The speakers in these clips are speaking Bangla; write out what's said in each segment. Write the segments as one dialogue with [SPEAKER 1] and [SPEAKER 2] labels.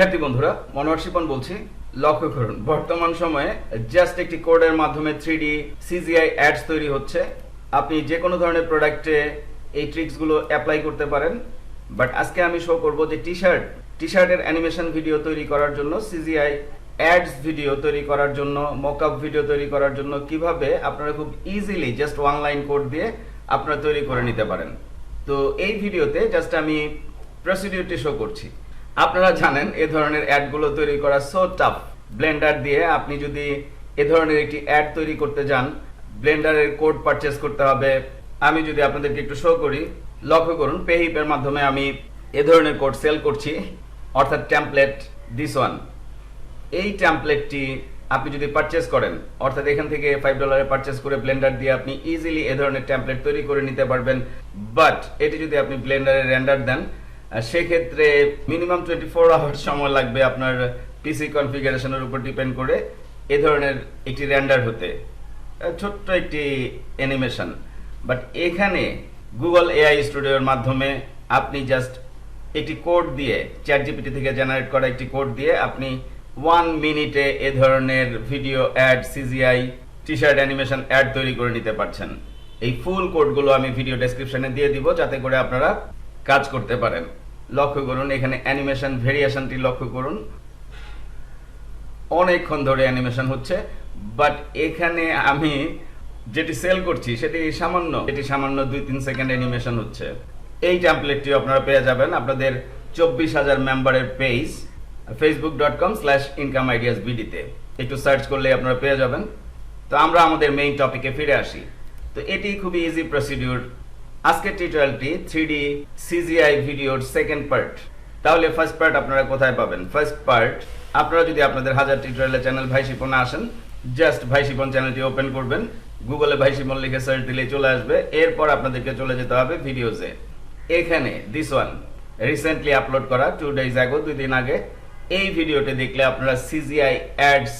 [SPEAKER 1] শিক্ষার্থী বন্ধুরা, মনোহর শিপন বলছি। লক্ষ্য করুন, বর্তমান সময়ে জাস্ট একটি কোডের মাধ্যমে থ্রি ডি সিজিআই অ্যাডস তৈরি হচ্ছে। আপনি যে কোনো ধরনের প্রোডাক্টে এই ট্রিক্সগুলো অ্যাপ্লাই করতে পারেন। বাট আজকে আমি শো করব যে টি শার্ট টি শার্টের অ্যানিমেশন ভিডিও তৈরি করার জন্য সিজিআই অ্যাডস ভিডিও তৈরি করার জন্য মকআপ ভিডিও তৈরি করার জন্য কীভাবে আপনারা খুব easily just one line code দিয়ে আপনারা তৈরি করে নিতে পারেন। তো এই ভিডিওতে জাস্ট আমি প্রসিডিউরটি শো করছি। আপনারা জানেন এ ধরনের অ্যাডগুলো তৈরি করা সো টাফ ব্লেন্ডার দিয়ে আপনি যদি এ ধরনের একটি অ্যাড তৈরি করতে যান ব্লেন্ডারের কোড পারচেস করতে হবে। আমি যদি আপনাদেরকে একটু শো করি, লক্ষ্য করুন পেহিপের মাধ্যমে আমি এ ধরনের কোড সেল করছি, অর্থাৎ টেমপ্লেট দিস ওয়ান এই টেমপ্লেটটি আপনি যদি পারচেস করেন, অর্থাৎ এখান থেকে ফাইভ ডলারে পারচেস করে ব্লেন্ডার দিয়ে আপনি ইজিলি এ ধরনের টেমপ্লেট তৈরি করে নিতে পারবেন। বাট এটি যদি আপনি ব্লেন্ডারে রেন্ডার দেন সেক্ষেত্রে মিনিমাম টোয়েন্টি ফোর আওয়ার সময় লাগবে আপনার পিসি কনফিগারেশনের উপর ডিপেন্ড করে এ ধরনের একটি রেন্ডার হতে। ছোট্ট একটি অ্যানিমেশন বাট এখানে গুগল এআই স্টুডিওর মাধ্যমে আপনি জাস্ট একটি কোড দিয়ে চ্যাট জিপিটি থেকে জেনারেট করা একটি কোড দিয়ে আপনি ওয়ান মিনিটে এ ধরনের video ad CGI T shirt animation ad তৈরি করে নিতে পারছেন। এই ফুল কোডগুলো আমি ভিডিও ডেসক্রিপশনে দিয়ে দিব যাতে করে আপনারা কাজ করতে পারেন। লক্ষ্য করুন, এখানে অ্যানিমেশন ভেরিয়েশনটি লক্ষ্য করুন। অনেকক্ষণ ধরে অ্যানিমেশন হচ্ছে বাট এখানে আমি যেটি সেল করছি সেটি সামান্য, এটি সামান্য দুই তিন সেকেন্ড অ্যানিমেশন হচ্ছে। এই টেমপ্লেটটি আপনারা পেয়ে যাবেন। আপনাদের চব্বিশ হাজার মেম্বারের page Facebook dot com slash income ideas বিডিতে একটু সার্চ করলে আপনারা পেয়ে যাবেন। তো আমরা আমাদের মেইন টপিকে ফিরে আসি। তো এটি খুবই ইজি প্রসিডিউর আজকের টিউটোরিয়ালটি থ্রি ডি সিজিআই ভিডিওর সেকেন্ড পার্ট তাহলে ফার্স্ট পার্ট আপনারা কোথায় পাবেন? ফার্স্ট পার্ট আপনারা যদি আপনাদের হাজার টিউটোরিয়ালের চ্যানেল ভাই শিপন আসেন জাস্ট ভাই শিপন চ্যানেলটি ওপেন করবেন। গুগলে ভাই শিপন লিখে সার্চ দিলে চলে আসবে। এরপর আপনাদেরকে চলে যেতে হবে ভিডিওসে এখানে দিস ওয়ান রিসেন্টলি আপলোড করা টু ডেজ আগো দুই দিন আগে, এই ভিডিওটি দেখলে আপনারা সিজিআই অ্যাডস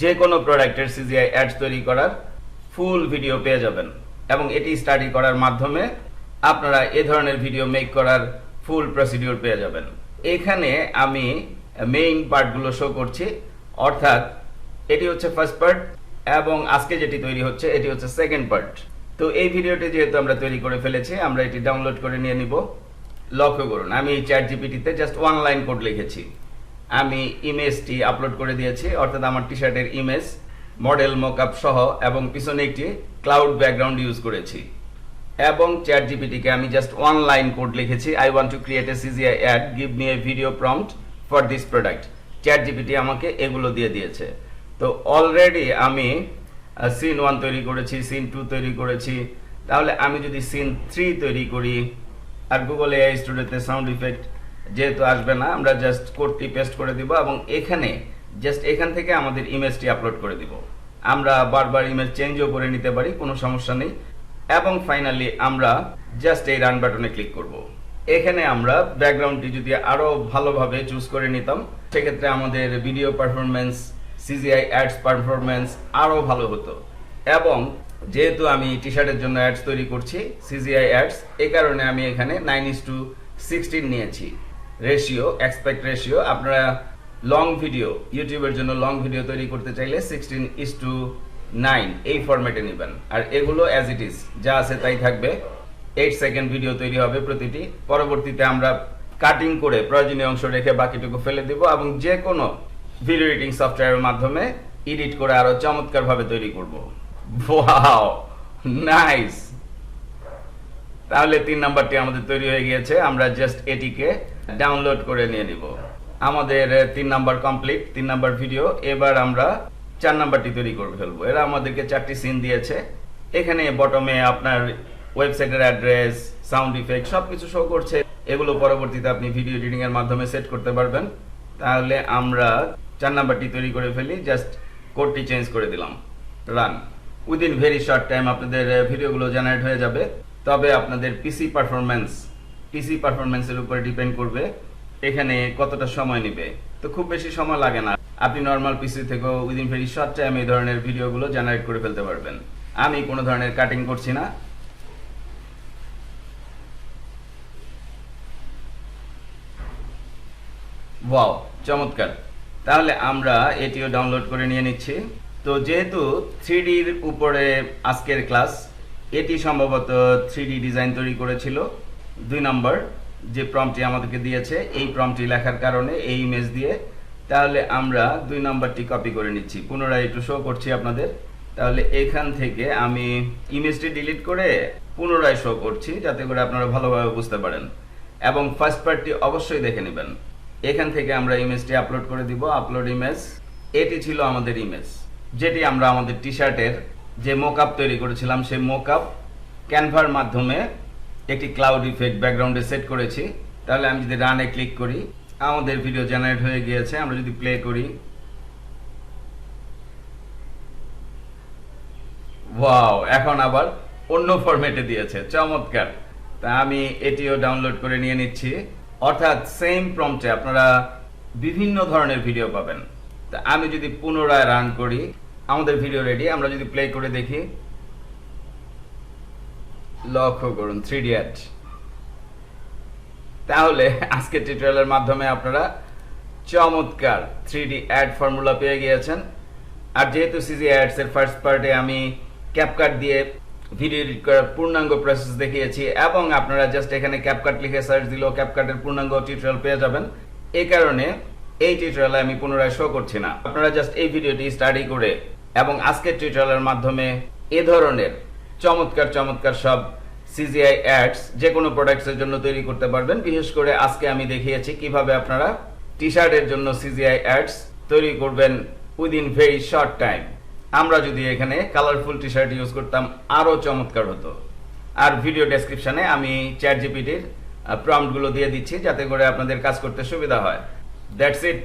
[SPEAKER 1] যে কোনো প্রোডাক্টের সিজিআই অ্যাডস তৈরি করার ফুল ভিডিও পেয়ে যাবেন। এবং এটি স্টাডি করার মাধ্যমে আপনারা এ ধরনের ভিডিও মেক করার ফুল প্রসিডিউর পেয়ে যাবেন। এখানে আমি মেইন পার্টগুলো শো করছি। অর্থাৎ এটি হচ্ছে ফার্স্ট পার্ট এবং আজকে যেটি তৈরি হচ্ছে, এটি হচ্ছে সেকেন্ড পার্ট তো এই ভিডিওটি যেহেতু আমরা তৈরি করে ফেলেছি, আমরা এটি ডাউনলোড করে নিয়ে নিব। লক্ষ্য করুন, আমি চ্যাট জিপিটিতে জাস্ট ওয়ান লাইন কোড লিখেছি। আমি ইমেজটি আপলোড করে দিয়েছি, অর্থাৎ আমার টি শার্টের ইমেজ মডেল মকআপ সহ এবং পিছনে একটি ক্লাউড ব্যাকগ্রাউন্ড ইউজ করেছি। এবং চ্যাট জিপিটিকে আমি জাস্ট ওয়ান লাইন কোড লিখেছি I want to create a CGI ad give me a video prompt for this product ChatGPT আমাকে এগুলো দিয়ে দিয়েছে। তো অলরেডি আমি সিন ওয়ান তৈরি করেছি সিন টু তৈরি করেছি। তাহলে আমি যদি সিন থ্রি তৈরি করি, আর গুগল এআই স্টুডিওতে সাউন্ড ইফেক্ট যেহেতু আসবে না, আমরা জাস্ট কোডটি পেস্ট করে দিব এবং এখানে জাস্ট এখান থেকে আমাদের ইমেজটি আপলোড করে দিব। আমরা বারবার ইমেজ চেঞ্জও করে নিতে পারি, কোনো সমস্যা নেই। এবং ফাইনালি আমরা জাস্ট এই রান বাটনে ক্লিক করব। এখানে আমরা ব্যাকগ্রাউন্ডটি যদি আরও ভালোভাবে চুজ করে নিতাম, সেক্ষেত্রে আমাদের video performance CGI ads performance আরও ভালো হতো। এবং যেহেতু আমি টি শার্টের জন্য অ্যাডস তৈরি করছি সিজিআই অ্যাডস এই কারণে আমি এখানে নাইন ইস টু সিক্সটিন নিয়েছি। রেশিও এক্সপেক্ট রেশিও আপনারা লং ভিডিও ইউটিউবের জন্য লং ভিডিও তৈরি করতে চাইলে সিক্সটিন ইস টু নাইন এই ফরম্যাটে নেবেন। আর এগুলো অ্যাজ ইট ইজ যা আছে তাই থাকবে। এইট সেকেন্ড ভিডিও তৈরি হবে প্রতিটি। পরবর্তীতে আমরা কাটিং করে প্রয়োজনীয় অংশ রেখে বাকিটুকু ফেলে দিব এবং যে কোনো ভিডিও এডিটিং সফটওয়্যারের মাধ্যমে এডিট করে আরও চমৎকারভাবে তৈরি করব। ওয়াও নাইস তাহলে তিন নাম্বারটি আমাদের তৈরি হয়ে গিয়েছে। আমরা জাস্ট এটিকে ডাউনলোড করে নিয়ে নিব। আমাদের তিন নাম্বার কমপ্লিট তিন নাম্বার ভিডিও এবার আমরা চার নাম্বারটি তৈরি করে ফেলব। এরা আমাদেরকে চারটি সিন দিয়েছে। এখানে বটমে আপনার ওয়েবসাইটের অ্যাড্রেস সাউন্ড ইফেক্ট সবকিছু শো করছে। এগুলো পরবর্তীতে আপনি ভিডিও এডিটিং এর মাধ্যমে সেট করতে পারবেন। তাহলে আমরা চার নাম্বারটি তৈরি করে ফেলি। জাস্ট কোডটি চেঞ্জ করে দিলাম। Run within very short time আপনাদের ভিডিওগুলো জেনারেট হয়ে যাবে। তবে আপনাদের পিসি পারফরমেন্স পিসি পারফরমেন্সের উপরে ডিপেন্ড করবে। এখানে কতটা সময় নেবে? তো খুব বেশি সময় লাগে না। আপনি নর্মাল পিসি থেকেও উইদিন ভেরি শর্ট টাইম এই ধরনের ভিডিওগুলো জেনারেট করে ফেলতে পারবেন। আমি কোনো ধরনের কাটিং করছি না। ওয়াও চমৎকার। তাহলে আমরা এটিও ডাউনলোড করে নিয়ে নিচ্ছি। তো যেহেতু থ্রি উপরে আজকের ক্লাস এটি সম্ভবত থ্রি ডিজাইন তৈরি করেছিল। দুই নম্বর যে প্রম্পটি আমাদেরকে দিয়েছে, এই প্রম্পটি লেখার কারণে এই ইমেজ দিয়ে তাহলে আমরা দুই নম্বরটি কপি করে নিচ্ছি। পুনরায় একটু শো করছি আপনাদের। তাহলে এখান থেকে আমি ইমেজটি ডিলিট করে পুনরায় শো করছি, যাতে করে আপনারা ভালোভাবে বুঝতে পারেন। এবং ফার্স্ট পার্টটি অবশ্যই দেখে নেবেন। এখান থেকে আমরা ইমেজটি আপলোড করে দিব আপলোড ইমেজ এটি ছিল আমাদের ইমেজ যেটি আমরা আমাদের টি শার্টের যে মোকআপ তৈরি করেছিলাম, সেই মোকআপ ক্যানভার মাধ্যমে একটি ক্লাউড ইফেক্ট ব্যাকগ্রাউন্ডে সেট করেছি। তাহলে আমি যদি রানে ক্লিক করি, আমাদের ভিডিও জেনারেট হয়ে গিয়েছে। আমরা যদি প্লে করি ওয়াও এখন আবার অন্য ফরম্যাটে দিয়েছে। চমৎকার। তা আমি এটিও ডাউনলোড করে নিয়ে নিচ্ছি। অর্থাৎ সেম প্রম্পটে আপনারা বিভিন্ন ধরনের ভিডিও পাবেন। তা আমি যদি পুনরায় রান করি, আমাদের ভিডিও রেডি আমরা যদি প্লে করে দেখি লক্ষ্য করুন থ্রি অ্যাড তাহলে আজকে টিউটোরিয়ালের মাধ্যমে আপনারা চমৎকার থ্রি ডি অ্যাড ফর্মুলা পেয়ে গিয়েছেন। আর যেহেতু সিজি অ্যাডস এর ফার্স্ট পার্টে আমি ক্যাপকাট দিয়ে ভিডিও এডিট করার পূর্ণাঙ্গ প্রসেস দেখিয়েছি, এবং আপনারা জাস্ট এখানে ক্যাপকাট লিখে সার্চ দিলেও ক্যাপকাটের পূর্ণাঙ্গ টিউটোরিয়াল পেয়ে যাবেন। এই কারণে এই টিউটোরিয়ালে আমি পুনরায় শো করছি না। আপনারা জাস্ট এই ভিডিওটি স্টাডি করে, এবং আজকের টিউটোরিয়ালের মাধ্যমে এ ধরনের চমৎকার চমৎকার সব সিজিআই অ্যাডস যে কোনো প্রোডাক্টসের জন্য তৈরি করতে পারবেন। বিশেষ করে আজকে আমি দেখিয়েছি কীভাবে আপনারা টি শার্টের জন্য সিজিআই অ্যাডস তৈরি করবেন উইদিন ভেরি শর্ট টাইম আমরা যদি এখানে কালারফুল টি শার্ট ইউজ করতাম আরও চমৎকার হতো। আর ভিডিও ডেসক্রিপশনে আমি চ্যাট জিপিটির প্রম্পটগুলো দিয়ে দিচ্ছি যাতে করে আপনাদের কাজ করতে সুবিধা হয়। That's it